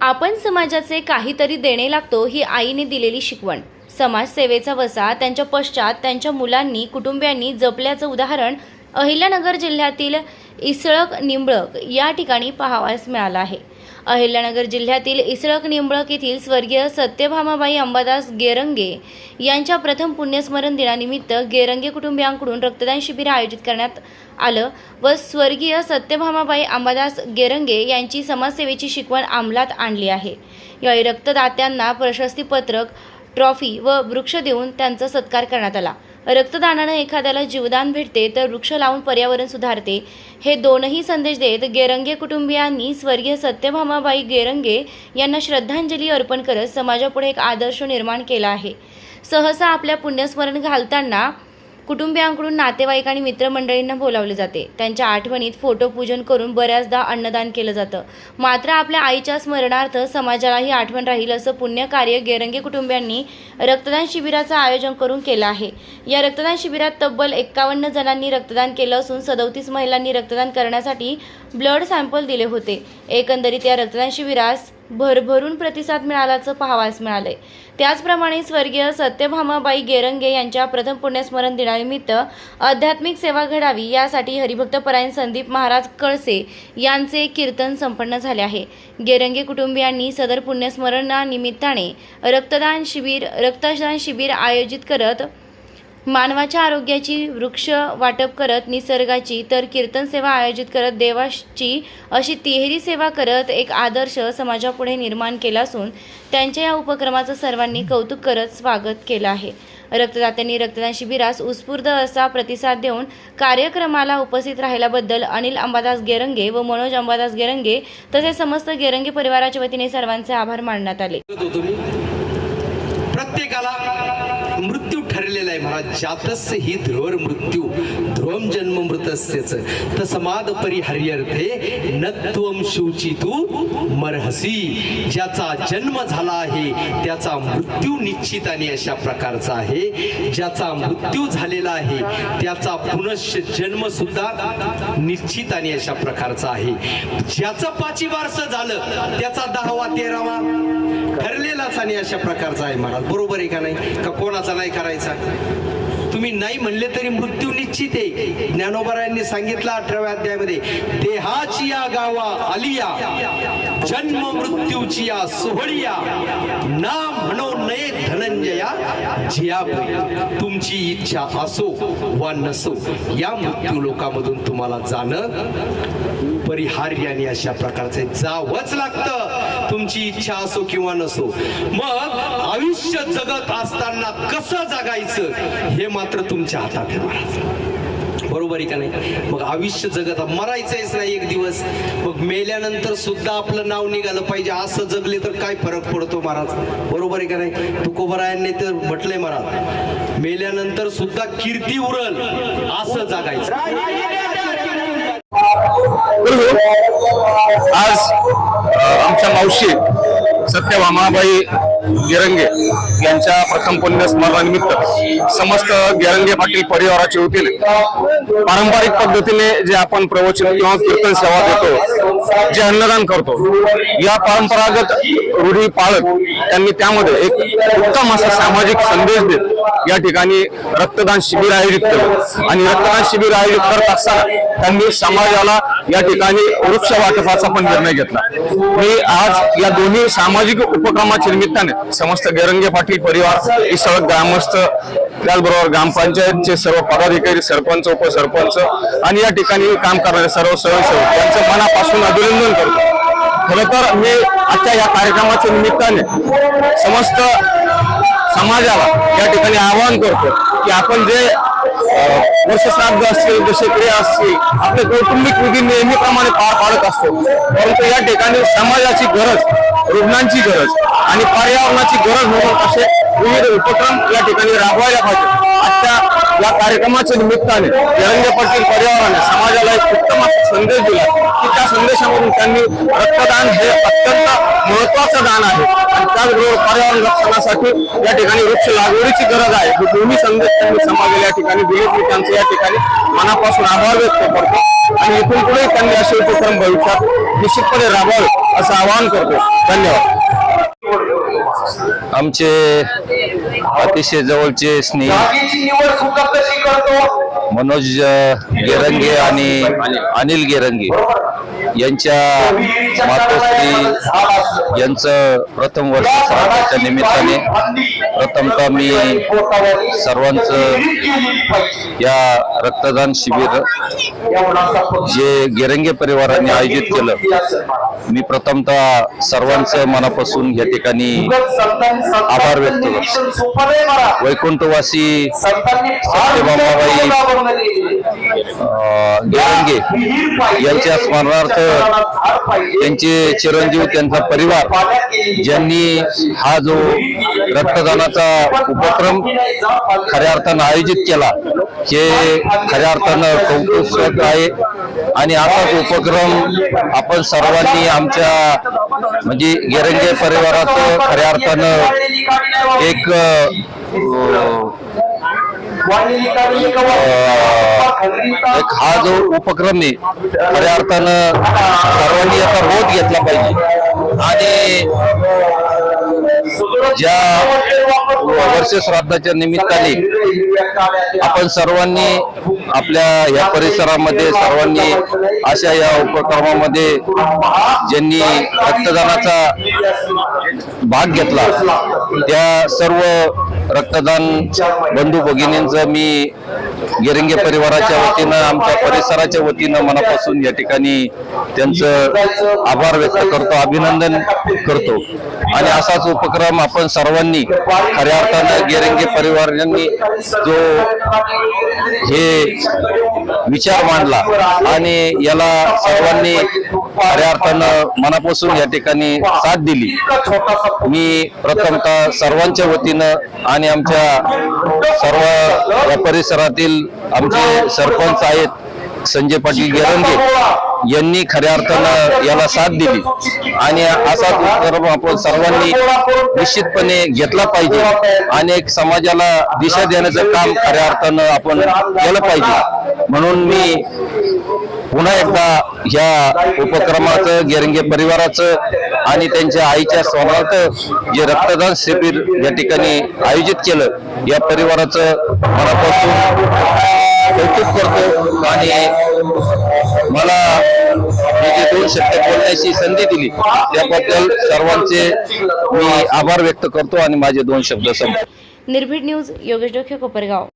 आपण समाजाचे काहीतरी देणे लागतो ही आईने दिलेली शिकवण. समाजसेवेचा वसा त्यांच्या पश्चात त्यांच्या मुलांनी कुटुंबियांनी जपल्याचं उदाहरण अहिल्यानगर जिल्ह्यातील इसळक निंबळक या ठिकाणी पाहावयास मिळालं आहे. अहिल्यानगर जिल्ह्यातील इसळक निंबळक येथील स्वर्गीय सत्यभामाबाई अंबादास गेरंगे यांच्या प्रथम पुण्यस्मरण दिनानिमित्त गेरंगे कुटुंबियांकडून रक्तदान शिबिर आयोजित करण्यात आलं व स्वर्गीय सत्यभामाबाई अंबादास गेरंगे यांची समाजसेवेची शिकवण अंमलात आणली आहे. यावेळी रक्तदात्यांना प्रशस्तीपत्रक ट्रॉफी व वृक्ष देऊन त्यांचा सत्कार करण्यात आला. रक्तदानानं एखाद्याला जीवदान भेटते तर वृक्ष लावून पर्यावरण सुधारते. हे दोनही संदेश देत गेरंगे कुटुंबियांनी स्वर्गीय सत्यभामाबाई गेरंगे यांना श्रद्धांजली अर्पण करत समाजापुढे एक आदर्श निर्माण केला आहे. सहसा आपल्या पुण्यस्मरण घालताना कुटुंबियांकडून नातेवाईक आणि मित्रमंडळींना बोलावले जाते. त्यांच्या आठवणीत फोटो पूजन करून बऱ्याचदा अन्नदान केलं जातं. मात्र आपल्या आईच्या स्मरणार्थ समाजालाही आठवण राहील असं पुण्यकार्य गेरंगे कुटुंबियांनी रक्तदान शिबिराचं आयोजन करून केलं आहे. या रक्तदान शिबिरात तब्बल एक्कावन्न जणांनी रक्तदान केलं असून सदोतीस महिलांनी रक्तदान करण्यासाठी ब्लड सॅम्पल दिले होते. एकंदरीत या रक्तदान शिबिरास भरभरून प्रतिसाद मिळाल्याचं पाहावयास मिळालंय. त्याचप्रमाणे स्वर्गीय सत्यभामाबाई गेरंगे यांच्या प्रथम पुण्यस्मरण दिनानिमित्त आध्यात्मिक सेवा घडावी यासाठी हरिभक्तपरायण संदीप महाराज कळसे यांचे कीर्तन संपन्न झाले आहे. गेरंगे कुटुंबियांनी सदर पुण्यस्मरणानिमित्ताने रक्तदान शिबिर रक्तदान शिबिर आयोजित करत मानवाच्या आरोग्याची वृक्ष वाटप करत निसर्गाची तर कीर्तन सेवा आयोजित करत देवाची अशी तिहेरी सेवा करत एक आदर्श समाजापुढे निर्माण केला असून त्यांच्या या उपक्रमाचं सर्वांनी कौतुक करत स्वागत केलं आहे. रक्तदात्यांनी रक्तदान शिबिरास उत्स्फूर्त असा प्रतिसाद देऊन कार्यक्रमाला उपस्थित राहिल्याबद्दल अनिल अंबादास गेरंगे व मनोज अंबादास गेरंगे तसेच समस्त गेरंगे परिवाराच्या वतीने सर्वांचे आभार मानण्यात आले करत होतो मी प्रत्येकाला मृत्यू ठरलेला जातस्य ही ध्रुवर मृत्यू ध्रुवम जन्म मृतस्यच। तसमाद परिहर्यर्थे नत्वम शिवची तू मरहसी। ज्याचा जन्म झाला आहे त्याचा मृत्यू निश्चित आणि अशा प्रकारचा आहे. ज्याचा मृत्यू झालेला आहे त्याचा पुनश्च जन्म सुद्धा निश्चित आणि अशा प्रकारचा आहे. ज्याचं पाची वारस झालं त्याचा दहावा तेरावा ठरलेलाच आणि अशा प्रकारचा आहे महाराज. बरोबर आहे का नाही? का कोणाचा नाही करायचा? तुम्ही नाही म्हणले तरी मृत्यू निश्चित आहे. ज्ञानोबरायांनी सांगितलं अठराव्या अध्यायामध्ये देहाची या गावा आलिया जन्म मृत्यूची या सोहळिया ना म्हणो नये धनंजया जियापुरी तुमची इच्छा असो वा नसो या मृत्यू लोकामधून तुम्हाला जाणं परिहार्य आणि अशा प्रकारचे जावंच लागतं. तुमची इच्छा असो किंवा नसो मग आयुष्य जगत असताना कसं जगायचं हे मात्र तुमच्या हातात आहे महाराज. बरोबर आहे का नाही? मग आयुष्य जगत मरायचंच नाही एक दिवस. मग मेल्यानंतर सुद्धा आपलं नाव निघालं पाहिजे. असं जगले तर काय फरक पडतो महाराज? बरोबर आहे का नाही? तुकोबरायांनी तर म्हटलंय महाराज मेल्यानंतर सुद्धा कीर्ती उरल असं जगायचं. आज आमच्या मावशी सत्यभामाबाई गिरंगे यांच्या प्रथम पुण्यस्मरणानिमित्त समस्त गिरंगे पाटील परिवाराचे वतीने पारंपरिक पद्धतीने जे आपण प्रवचन किंवा कीर्तन सेवा देतो जे अन्नदान करतो या परंपरागत रूढी पाळत त्यांनी त्यामध्ये एक उत्तम असा सामाजिक संदेश देत या ठिकाणी रक्तदान शिबिर आयोजित केलं. आणि रक्तदान शिबिर आयोजित करत असताना त्यांनी समाजाला या ठिकाणी वृक्ष वाटपाचा पण निर्णय घेतला. मी आज या दोन्ही सामाजिक उपक्रमाच्या निमित्ताने समस्त गेरंगे पाटील परिवार ही सगळं ग्रामस्थ त्याचबरोबर ग्रामपंचायतचे सर्व पदाधिकारी सरपंच उपसरपंच आणि या ठिकाणी काम करणारे सर्व स्वयंसेवक यांचं मनापासून अभिनंदन करतो. खरं तर मी आजच्या या कार्यक्रमाच्या निमित्ताने समस्त समाजाला या ठिकाणी आवाहन करतो की आपण जे वर्ष श्राद्ध असतील दशक्रिया असतील आपले कौटुंबिक विधी नेहमीप्रमाणे पार पाडत असतो. परंतु या ठिकाणी समाजाची गरज रुग्णांची गरज आणि पर्यावरणाची गरज म्हणून असे विविध उपक्रम या ठिकाणी राबवायला पाहिजे. आजच्या या कार्यक्रमाच्या निमित्ताने तिरंगे पाटील परिवाराने समाजाला एक उत्तम संदेश दिला की त्या संदेशामधून त्यांनी रक्तदान हे अत्यंत महत्वाचं दान आहे. आणि त्याचबरोबर पर्यावरण रक्षणासाठी या ठिकाणी वृक्ष लागवडीची गरज आहे. हे दोन्ही संदेश त्यांनी समाजाला या ठिकाणी दिले. मी त्यांचे या ठिकाणी मनापासून आभार व्यक्त करतो. आणि इथून पुढे त्यांनी असे उपक्रम भविष्यात निश्चितपणे राबवावे असं आवाहन करतो. धन्यवाद. आमचे अतिशय जवळचे स्नेही. मनोज गेरंगे आणि अनिल गेरंगे. यांच्या मातोश्री यांचं प्रथम वर्ष निमित्ताने प्रथमतः मी सर्वांचं या रक्तदान शिबिर जे गेरंगे परिवाराने आयोजित केलं मी प्रथमतः सर्वांचं मनापासून या ठिकाणी आभार व्यक्त करतो. वैकुंठवासी सत्यभामाबाई गेवंगे यांच्या स्मरणार्थ त्यांचे चिरंजीव त्यांचा परिवार ज्यांनी हा जो रक्तदानाचा उपक्रम खऱ्या अर्थानं आयोजित केला हे खऱ्या अर्थानं कौतुक आहे. आणि असाच उपक्रम आपण सर्वांनी आमच्या म्हणजे गेरंगे परिवाराचं खऱ्या अर्थानं एक एक हा जो उपक्रम आहे खऱ्या अर्थानं सर्वांनी याचा रोध घेतला पाहिजे. आणि ज्या वर्ष श्राद्धाच्या निमित्ताने आपण सर्वांनी आपल्या या परिसरामध्ये सर्वांनी अशा या उपक्रमामध्ये ज्यांनी रक्तदानाचा भाग घेतला त्या सर्व रक्तदान बंधू भगिनींचं मी गिरंगे परिवाराच्या वतीनं आमच्या परिसराच्या वतीनं मनापासून या ठिकाणी त्यांचं आभार व्यक्त करतो अभिनंदन करतो. आणि असाच उपक्रम आपण सर्वांनी खऱ्या अर्थानं गिरंगे परिवारांनी जो हे विचार मांडला आणि याला सर्वांनी खऱ्या अर्थानं मनापासून या ठिकाणी साथ दिली. मी प्रथमतः सर्वांच्या वतीनं आणि आमच्या सर्व या परिसरातील आमचे सरपंच आहेत संजय पाटील गेरंगे यांनी खऱ्या अर्थानं याला साथ दिली. आणि असा उपक्रम आपण सर्वांनी निश्चितपणे घेतला पाहिजे. आणि एक समाजाला दिशा देण्याचं काम खऱ्या अर्थानं आपण केलं पाहिजे. म्हणून मी पुन्हा एकदा ह्या उपक्रमाचं गेरंगे परिवाराचं आणि त्यांच्या आईच्या स्मरणार्थ जे रक्तदान शिबिर या ठिकाणी आयोजित केलं या परिवाराचं मनापासून कौतुक करतो. आणि मला हे जे दोन शब्द बोलण्याची संधी दिली. त्याबद्दल सर्वांचे मी आभार व्यक्त करतो आणि माझे दोन शब्द संपतो निर्भीड न्यूज योगेश डोखे कोपरगाव.